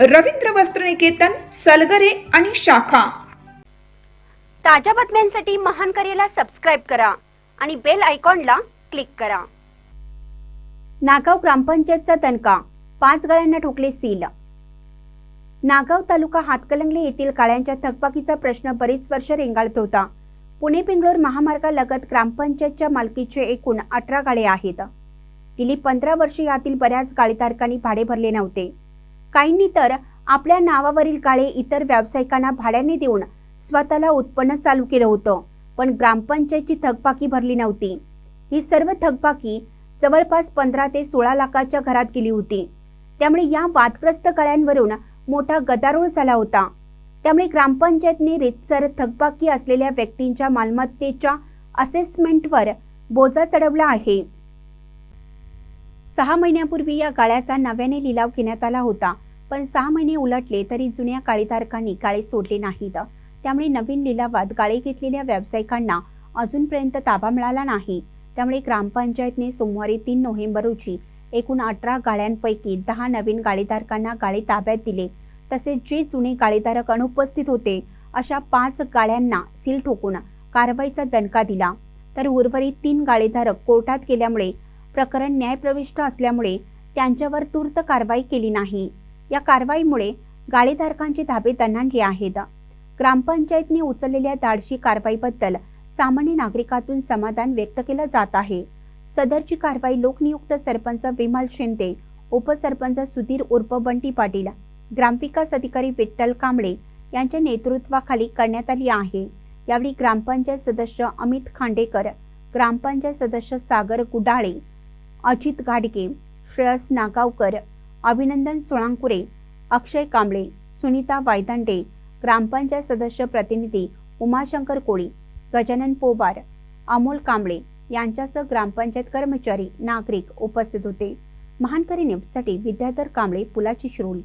रवींद्र वस्त्रनिकेतन सलगरे आणि शाखा. ताज्या बातम्यांसाठी महान करेला सबस्क्राईब करा आणि बेल आयकॉनला क्लिक करा. नागाव ग्रामपंचायतचा तनका पाच गाळ्यांना ठोकले सील. नागाव तालुका हातकलंगले येथील काळ्यांच्या थकबाकीचा प्रश्न बरीच वर्ष रेंगाळत होता. पुणे बेंगलोर महामार्गालगत ग्रामपंचायतच्या मालकीचे एकूण अठरा गाळे आहेत. गेली पंधरा वर्षे यातील बऱ्याच गाळीधारकांनी भाडे भरले नव्हते. काहींनी तर आपल्या नावावरील गाळे इतर व्यावसायिकांना भाड्याने देऊन स्वतःला उत्पन्न चालू केलं होतं पण ग्रामपंचायतची थकबाकी भरली नव्हती. ही सर्व थकबाकी जवळपास पंधरा ते सोळा लाखाच्या घरात गेली होती. त्यामुळे या वादग्रस्त कळ्यांवरून मोठा गदारोळ झाला होता. त्यामुळे ग्रामपंचायतने रितसर थकबाकी असलेल्या व्यक्तींच्या मालमत्तेच्या असेसमेंटवर बोजा चढवला आहे. सहा महिन्यापूर्वी या गाळ्याचा नव्याने लिलाव घेण्यात आला होता. पण सहा महिने उलटले तरी जुन्या गाळीधारकांनी गाळे सोडले नाहीत. त्यामुळे नवीन लिलावात गाळे घेतलेल्या व्यावसायिकांना अजूनपर्यंत ताबा मिळाला नाही. त्यामुळे ग्रामपंचायतने सोमवारी तीन नोव्हेंबर रोजी एकूण अठरा गाळ्यांपैकी दहा नवीन गाळीधारकांना गाळे ताब्यात दिले. तसेच जे जुने गाळीधारक अनुपस्थित होते अशा पाच गाळ्यांना सील ठोकून कारवाईचा दणका दिला. तर उर्वरित तीन गाळीधारक कोर्टात गेल्यामुळे प्रकरण न्यायप्रविष्ट असल्यामुळे त्यांच्यावर तूर्त कारवाई केली नाही. या कारवाईमुळे गाळीधारकांचे धाबे दणाणले आहेत. ग्रामपंचायतने उचललेल्या धाडशी कारवाईबद्दल सामान्य नागरिकातून समाधान व्यक्त केलं जात आहे. सदरची कारवाई लोकनियुक्त सरपंच विमल शिंदे उपसरपंच सुधीर उर्फ बंटी पाटील ग्रामविकास अधिकारी विठ्ठल कांबळे यांच्या नेतृत्वाखाली करण्यात आली आहे. यावेळी ग्रामपंचायत सदस्य अमित खांडेकर ग्रामपंचायत सदस्य सागर गुडाळे अजित गाडगे श्रेयस नागावकर अभिनंदन सोळांकुरे अक्षय कांबळे सुनीता वायदंडे ग्रामपंचायत सदस्य प्रतिनिधी उमाशंकर कोळी गजानन पोवार अमोल कांबळे यांच्यासह ग्रामपंचायत कर्मचारी नागरिक उपस्थित होते. महानकरी न्यूजसाठी विद्याधर कांबळे पुलाची शिरोली.